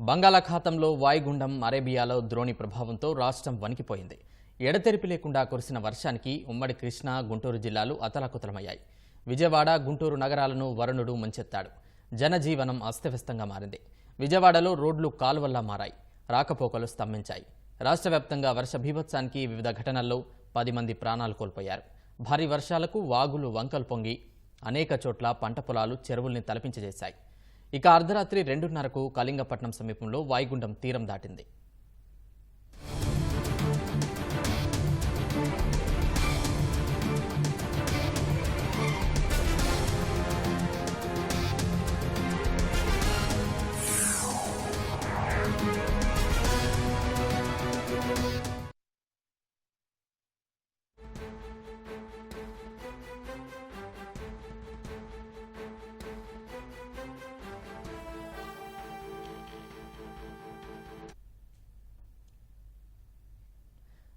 బంగాళాఖాతంలో వాయుగుండం అరేబియాలో ద్రోణి ప్రభావంతో రాష్ట్రం వణికిపోయింది. ఎడతెరిపి లేకుండా కురిసిన వర్షానికి ఉమ్మడి కృష్ణా గుంటూరు జిల్లాలు అతలాకుతలమయ్యాయి. విజయవాడ గుంటూరు నగరాలను వరుణుడు ముంచెత్తాడు. జనజీవనం అస్తవ్యస్తంగా మారింది. విజయవాడలో రోడ్లు కాలువల్లా మారాయి. రాకపోకలు స్తంభించాయి. రాష్ట్ర వ్యాప్తంగా వర్ష బీభత్సానికి వివిధ ఘటనల్లో పది మంది ప్రాణాలు కోల్పోయారు. భారీ వర్షాలకు వాగులు వంకలు పొంగి అనేక చోట్ల పంట పొలాలు చెరువుల్ని తలపించజేశాయి ఇక అర్ధరాత్రి రెండున్నరకు కళింగపట్నం సమీపంలో వాయుగుండం తీరం దాటింది.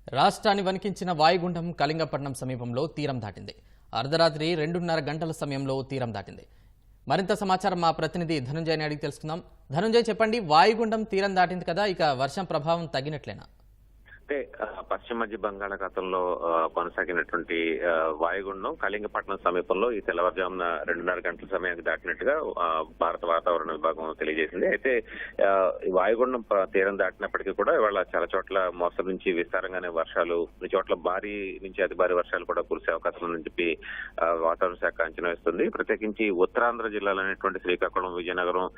రాష్ట్రాన్ని వణికించిన వాయుగుండం కళింగపట్నం సమీపంలో తీరం దాటింది. అర్ధరాత్రి రెండున్నర గంటల సమయంలో తీరం దాటింది. మరింత సమాచారం మా ప్రతినిధి ధనుంజయని అడిగి తెలుసుకుందాం. ధనుంజయ్ చెప్పండి వాయుగుండం తీరం దాటింది కదా ఇక వర్షం ప్రభావం తగ్గినట్లేనా? అంటే పశ్చిమ మధ్య బంగాళాఖాతంలో కొనసాగినటువంటి వాయుగుండం కళింగపట్నం సమీపంలో ఈ తెల్లవారుజామున రెండున్నర గంటల సమయానికి దాటినట్టుగా భారత వాతావరణ విభాగం తెలియజేసింది. అయితే ఈ వాయుగుండం ప- తీరం దాటినప్పటికీ కూడా ఇవాళ చాలా చోట్ల మోసం నుంచి విస్తారంగానే వర్షాలు కొన్ని చోట్ల భారీ నుంచి అతి భారీ వర్షాలు కూడా కురిసే అవకాశం ఉందని చెప్పి వాతావరణ శాఖ అంచనా వేస్తుంది. ప్రత్యేకించి ఉత్తరాంధ్ర జిల్లాలనేటువంటి శ్రీకాకుళం విజయనగరం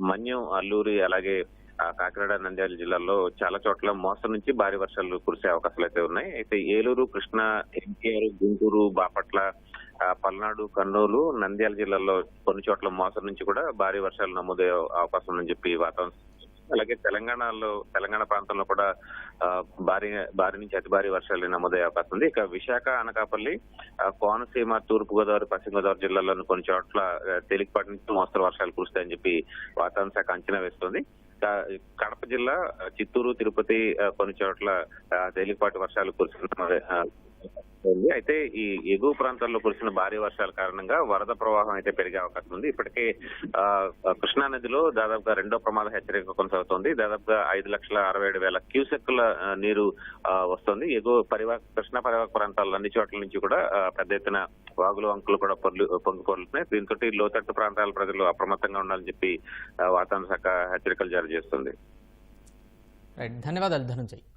మన్యం అల్లూరి అలాగే కాకినాడ నంద్యాల జిల్లాల్లో చాలా చోట్ల మోస్తరు నుంచి భారీ వర్షాలు కురిసే అవకాశాలు అయితే ఉన్నాయి. అయితే ఏలూరు కృష్ణా ఎన్టీఆర్ గుంటూరు బాపట్ల పల్నాడు కర్నూలు నంద్యాల జిల్లాల్లో కొన్ని చోట్ల మోసం నుంచి కూడా భారీ వర్షాలు నమోదయ్యే అవకాశం ఉందని చెప్పి వాతావరణ అలాగే తెలంగాణలో తెలంగాణ ప్రాంతంలో కూడా భారీ భారీ నుంచి అతి భారీ వర్షాలు నమోదయ్యే అవకాశం ఉంది. ఇక విశాఖ అనకాపల్లి కోనసీమ తూర్పు గోదావరి పశ్చిమ గోదావరి జిల్లాలోని కొన్ని చోట్ల తేలికపాటి నుంచి మోస్తరు వర్షాలు కురుస్తాయని చెప్పి వాతావరణ శాఖ అంచనా వేస్తుంది. కడప జిల్లా చిత్తూరు తిరుపతి ఆ, కొన్ని చోట్ల తేలికపాటి వర్షాలు కురుస్తున్న అయితే ఈ ఎగువ ప్రాంతాల్లో కురిసిన భారీ వర్షాల కారణంగా వరద ప్రవాహం అయితే పెరిగే అవకాశం ఉంది. ఇప్పటికే ఆ, కృష్ణా నదిలో దాదాపుగా రెండో ప్రమాద హెచ్చరిక కొనసాగుతోంది. దాదాపుగా ఐదు లక్షల అరవై ఏడు వేల క్యూసెక్ల నీరు వస్తుంది. ఎగువ పరివాహ కృష్ణా పరివాహక ప్రాంతాల్లో అన్ని చోట్ల నుంచి కూడా పెద్ద ఎత్తున వాగులు వంకులు కూడా పొర్లు పొంగి పొరులుతున్నాయి. దీంతో లోతట్టు ప్రాంతాల ప్రజలు అప్రమత్తంగా ఉండాలని చెప్పి వాతావరణ శాఖ హెచ్చరికలు జారీ చేస్తుంది. ధన్యవాదాలు. ధనుంజయ్.